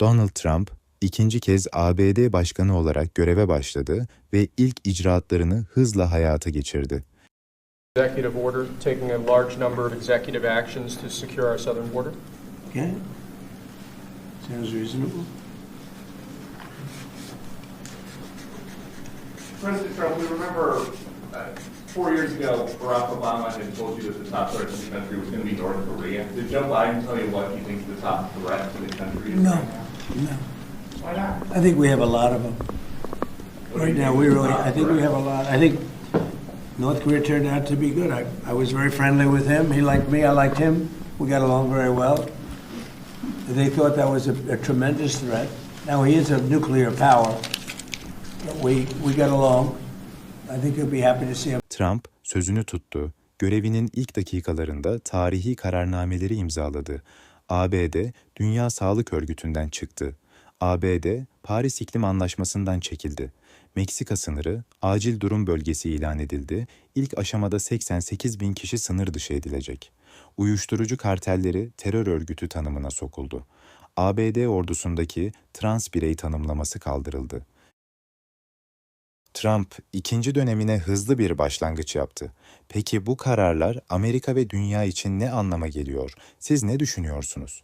Donald Trump ikinci kez ABD başkanı olarak göreve başladı ve ilk icraatlarını hızla hayata geçirdi. Executive order taking a large number of executive actions to secure our southern border. Okay? Sounds reasonable. President Trump, we remember uh, four years ago, Barack Obama had told you that the top threat to the country was going to be North Korea. Did Joe Biden tell you what he thinks the top threat to the country is No. No. Why not? I think we have a lot of them. Right now, we really, I think we have a lot. I think North Korea turned out to be good. I, I was very friendly with him. He liked me. I liked him. We got along very well. They thought that was a, a tremendous threat. Now, he is a nuclear power, but we, we got along. I think you'll be happy to see him. Trump sözünü tuttu. Görevinin ilk dakikalarında tarihi kararnameleri imzaladı. ABD Dünya Sağlık Örgütü'nden çıktı. ABD Paris İklim Anlaşması'ndan çekildi. Meksika sınırı acil durum bölgesi ilan edildi. İlk aşamada 88 bin kişi sınır dışı edilecek. Uyuşturucu kartelleri terör örgütü tanımına sokuldu. ABD ordusundaki trans birey tanımlaması kaldırıldı. Trump ikinci dönemine hızlı bir başlangıç yaptı. Peki bu kararlar Amerika ve dünya için ne anlama geliyor? Siz ne düşünüyorsunuz?